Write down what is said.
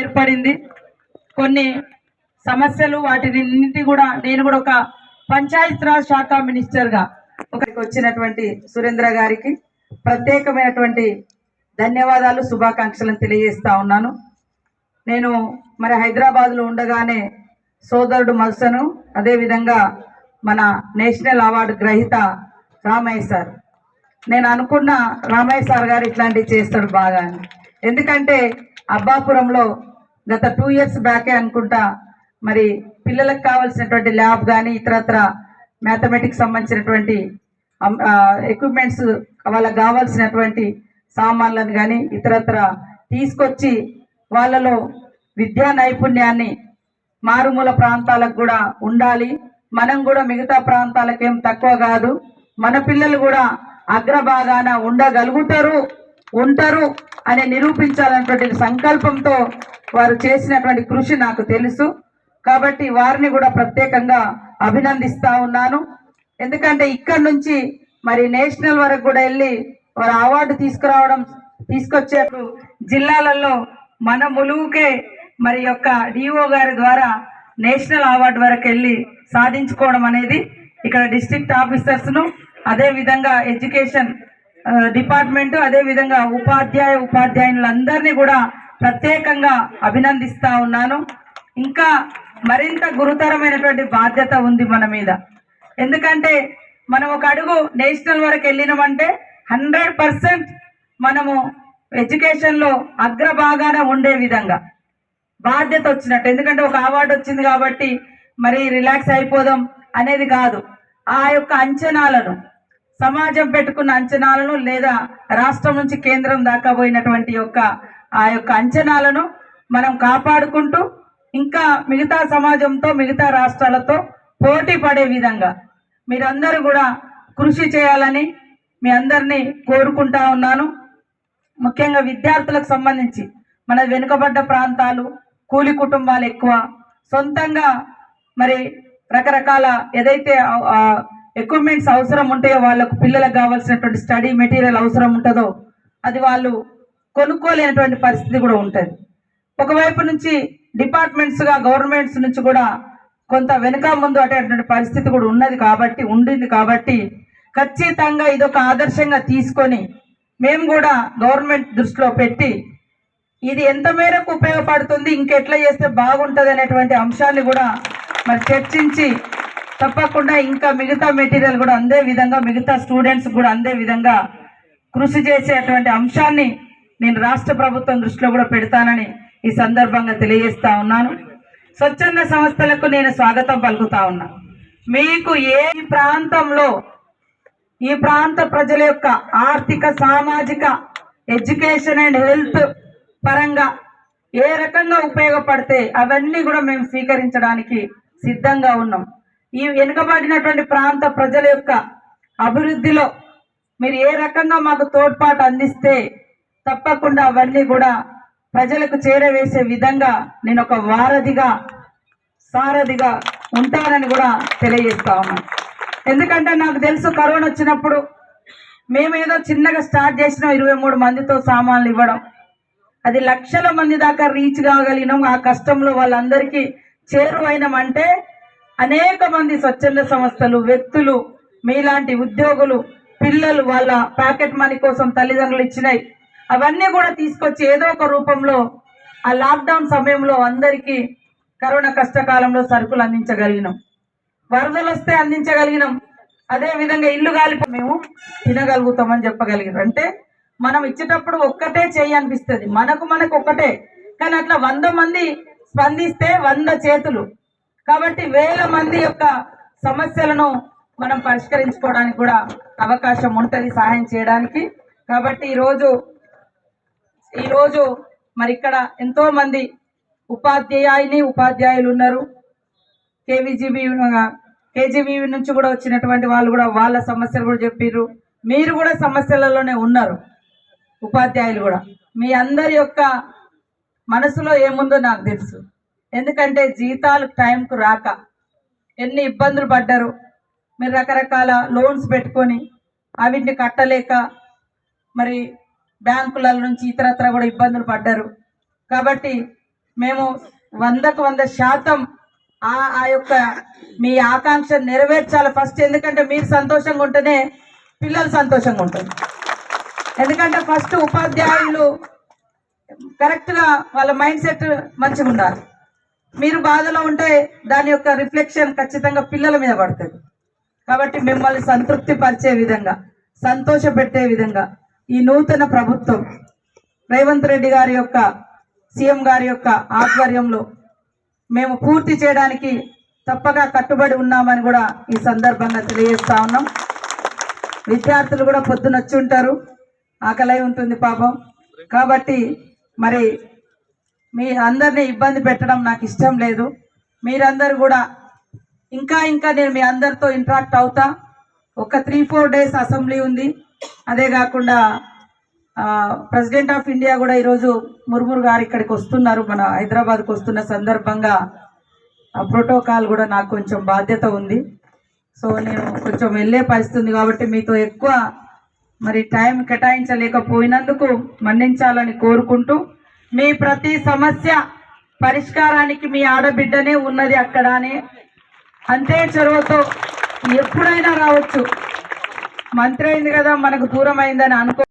ఏర్పడింది. కొన్ని సమస్యలు వాటిని కూడా నేను కూడా ఒక పంచాయతీరాజ్ శాఖ మినిస్టర్గా ఒకరికి వచ్చినటువంటి సురేంద్ర గారికి ప్రత్యేకమైనటువంటి ధన్యవాదాలు శుభాకాంక్షలను తెలియజేస్తా ఉన్నాను. నేను మరి హైదరాబాద్లో ఉండగానే సోదరుడు మల్సను అదేవిధంగా మన నేషనల్ అవార్డు గ్రహీత రామయ్య సార్. నేను అనుకున్న రామయ్య సార్ గారు ఇట్లాంటివి చేస్తాడు బాగా ఎందుకంటే అబ్బాపురంలో గత టూ ఇయర్స్ బ్యాకే అనుకుంటా మరి పిల్లలకు కావాల్సినటువంటి ల్యాబ్ కానీ ఇతరత్ర మ్యాథమెటిక్స్ సంబంధించినటువంటి ఎక్విప్మెంట్స్ వాళ్ళకి కావాల్సినటువంటి సామాన్లను కానీ ఇతరత్ర తీసుకొచ్చి వాళ్ళలో విద్యా నైపుణ్యాన్ని మారుమూల ప్రాంతాలకు కూడా ఉండాలి. మనం కూడా మిగతా ప్రాంతాలకేం తక్కువ కాదు. మన పిల్లలు కూడా అగ్రభాగాన ఉండగలుగుతారు ఉంటారు. అని నిరూపించాలన్నటువంటి సంకల్పంతో వారు చేసినటువంటి కృషి నాకు తెలుసు. కాబట్టి వారిని కూడా ప్రత్యేకంగా అభినందిస్తా ఉన్నాను. ఎందుకంటే ఇక్కడ నుంచి మరి నేషనల్ వరకు కూడా వెళ్ళి వారు అవార్డు తీసుకురావడం తీసుకొచ్చేప్పుడు జిల్లాలలో మన ములుగుకే మరి యొక్క డిఓ గారి ద్వారా నేషనల్ అవార్డు వరకు వెళ్ళి సాధించుకోవడం అనేది ఇక్కడ డిస్ట్రిక్ట్ ఆఫీసర్స్ను అదే విధంగా ఎడ్యుకేషన్ డిపార్ట్మెంట్ అదే విధంగా ఉపాధ్యాయ ఉపాధ్యాయులందరినీ కూడా ప్రత్యేకంగా అభినందిస్తా ఉన్నాను. ఇంకా మరింత గురుతరమైనటువంటి బాధ్యత ఉంది మన మీద. ఎందుకంటే మనం ఒక అడుగు నేషనల్ వరకు వెళ్ళినామంటే హండ్రెడ్ పర్సెంట్ మనము ఎడ్యుకేషన్లో అగ్రభాగాన ఉండే విధంగా బాధ్యత వచ్చినట్టు. ఎందుకంటే ఒక అవార్డు వచ్చింది కాబట్టి మరి రిలాక్స్ అయిపోదాం అనేది కాదు. ఆ యొక్క అంచనాలను సమాజం పెట్టుకున్న అంచనాలను లేదా రాష్ట్రం నుంచి కేంద్రం దాకా పోయినటువంటి యొక్క ఆ యొక్క అంచనాలను మనం కాపాడుకుంటూ ఇంకా మిగతా సమాజంతో మిగతా రాష్ట్రాలతో పోటీ పడే విధంగా మీరందరూ కూడా కృషి చేయాలని మీ అందరినీ కోరుకుంటా ఉన్నాను. ముఖ్యంగా విద్యార్థులకు సంబంధించి మన వెనుకబడ్డ ప్రాంతాలు కూలి కుటుంబాలు ఎక్కువ. సొంతంగా మరి రకరకాల ఏదైతే ఎక్విప్మెంట్స్ అవసరం ఉంటాయో వాళ్ళకు పిల్లలకు కావాల్సినటువంటి స్టడీ మెటీరియల్ అవసరం ఉంటుందో అది వాళ్ళు కొనుక్కోలేనటువంటి పరిస్థితి కూడా ఉంటుంది. ఒకవైపు నుంచి డిపార్ట్మెంట్స్గా గవర్నమెంట్స్ నుంచి కూడా కొంత వెనుక ముందు అటువంటి పరిస్థితి కూడా ఉన్నది కాబట్టి ఉండింది కాబట్టి ఖచ్చితంగా ఇదొక ఆదర్శంగా తీసుకొని మేము కూడా గవర్నమెంట్ దృష్టిలో పెట్టి ఇది ఎంత మేరకు ఉపయోగపడుతుంది ఇంకెట్లా చేస్తే బాగుంటుంది అనేటువంటి అంశాన్ని కూడా మరి చర్చించి తప్పకుండా ఇంకా మిగతా మెటీరియల్ కూడా అందే విధంగా మిగతా స్టూడెంట్స్ కూడా అందే విధంగా కృషి చేసేటువంటి అంశాన్ని నేను రాష్ట్ర ప్రభుత్వం దృష్టిలో కూడా పెడతానని ఈ సందర్భంగా తెలియజేస్తా ఉన్నాను. స్వచ్ఛంద సంస్థలకు నేను స్వాగతం పలుకుతా ఉన్నా. మీకు ఏ ప్రాంతంలో ఈ ప్రాంత ప్రజల యొక్క ఆర్థిక సామాజిక ఎడ్యుకేషన్ అండ్ హెల్త్ పరంగా ఏ రకంగా ఉపయోగపడితే అవన్నీ కూడా మేము స్వీకరించడానికి సిద్ధంగా ఉన్నాం. ఈ వెనుకబడినటువంటి ప్రాంత ప్రజల యొక్క అభివృద్ధిలో మీరు ఏ రకంగా మాకు తోడ్పాటు అందిస్తే తప్పకుండా అవన్నీ కూడా ప్రజలకు చేరవేసే విధంగా నేను ఒక వారధిగా సారథిగా ఉంటానని కూడా తెలియజేస్తా ఉన్నాను. ఎందుకంటే నాకు తెలుసు కరోనా వచ్చినప్పుడు మేము ఏదో చిన్నగా స్టార్ట్ చేసినాం ఇరవై మూడు మందితో సామాన్లు ఇవ్వడం. అది లక్షల మంది దాకా రీచ్ కాగలిగినాం. ఆ కష్టంలో వాళ్ళందరికీ చేరువైనామంటే అనేక మంది స్వచ్ఛంద సంస్థలు వ్యక్తులు మీలాంటి ఉద్యోగులు పిల్లలు వాళ్ళ ప్యాకెట్ మనీ కోసం తల్లిదండ్రులు ఇచ్చినాయి. అవన్నీ కూడా తీసుకొచ్చి ఏదో ఒక రూపంలో ఆ లాక్డౌన్ సమయంలో అందరికీ కరోనా కష్టకాలంలో సరుకులు అందించగలిగినాం. వరదలు వస్తే అందించగలిగినాం. అదే విధంగా ఇల్లు కాలిపో మేము తినగలుగుతామని చెప్పగలిగినాం. అంటే మనం ఇచ్చేటప్పుడు ఒక్కటే చేయి అనిపిస్తుంది. మనకు మనకు ఒక్కటే. కానీ అట్లా వంద మంది స్పందిస్తే వంద చేతులు. కాబట్టి వేల మంది యొక్క సమస్యలను మనం పరిష్కరించుకోవడానికి కూడా అవకాశం ఉంటుంది సహాయం చేయడానికి. కాబట్టి ఈరోజు ఈరోజు మరి ఇక్కడ ఎంతో మంది ఉపాధ్యాయుని ఉపాధ్యాయులు ఉన్నారు. కేవీజీబీ కేజీబీ నుంచి కూడా వచ్చినటువంటి వాళ్ళు కూడా వాళ్ళ సమస్యలు కూడా చెప్పారు మీరు కూడా సమస్యలలోనే ఉన్నారు ఉపాధ్యాయులు కూడా. మీ అందరి యొక్క మనసులో ఏముందో నాకు తెలుసు. ఎందుకంటే జీతాలు టైంకు రాక ఎన్ని ఇబ్బందులు పడ్డారు. మీరు రకరకాల లోన్స్ పెట్టుకొని అవిటిని కట్టలేక మరి బ్యాంకుల నుంచి ఇతరత్ర కూడా ఇబ్బందులు పడ్డారు. కాబట్టి మేము వందకు వంద శాతం ఆ ఆ యొక్క మీ ఆకాంక్ష నెరవేర్చాలి ఫస్ట్ ఎందుకంటే మీరు సంతోషంగా ఉంటేనే పిల్లలు సంతోషంగా ఉంటారు. ఎందుకంటే ఫస్ట్ ఉపాధ్యాయులు కరెక్ట్గా వాళ్ళ మైండ్ సెట్ మంచిగా ఉండాలి. మీరు బాధలో ఉంటే దాని యొక్క రిఫ్లెక్షన్ ఖచ్చితంగా పిల్లల మీద పడుతుంది. కాబట్టి మిమ్మల్ని సంతృప్తి పరిచే విధంగా సంతోష పెట్టే విధంగా ఈ నూతన ప్రభుత్వం రేవంత్ రెడ్డి గారి యొక్క సీఎం గారి యొక్క ఆధ్వర్యంలో మేము పూర్తి చేయడానికి తప్పగా కట్టుబడి ఉన్నామని కూడా ఈ సందర్భంగా తెలియజేస్తా ఉన్నాం. విద్యార్థులు కూడా పొద్దున వచ్చి ఉంటారు. ఆకలై ఉంటుంది పాపం. కాబట్టి మరి మీ అందరినీ ఇబ్బంది పెట్టడం నాకు ఇష్టం లేదు. మీరందరూ కూడా ఇంకా ఇంకా నేను మీ అందరితో ఇంటరాక్ట్ అవుతా. ఒక త్రీ ఫోర్ డేస్ అసెంబ్లీ ఉంది. అదే కాకుండా ప్రెసిడెంట్ ఆఫ్ ఇండియా కూడా ఈరోజు ముర్మురు గారు ఇక్కడికి వస్తున్నారు. మన హైదరాబాద్కు వస్తున్న సందర్భంగా ఆ ప్రోటోకాల్ కూడా నాకు కొంచెం బాధ్యత ఉంది. సో నేను కొంచెం వెళ్ళే పరిస్థితుంది కాబట్టి మీతో ఎక్కువ మరి టైం కేటాయించలేకపోయినందుకు మన్నించాలని కోరుకుంటూ మీ ప్రతి సమస్య పరిష్కారానికి మీ ఆడబిడ్డనే ఉన్నది అక్కడ అని అంతే చొరవతో ఎప్పుడైనా రావచ్చు. మంత్రి అయింది కదా మనకు దూరం అయిందని అనుకో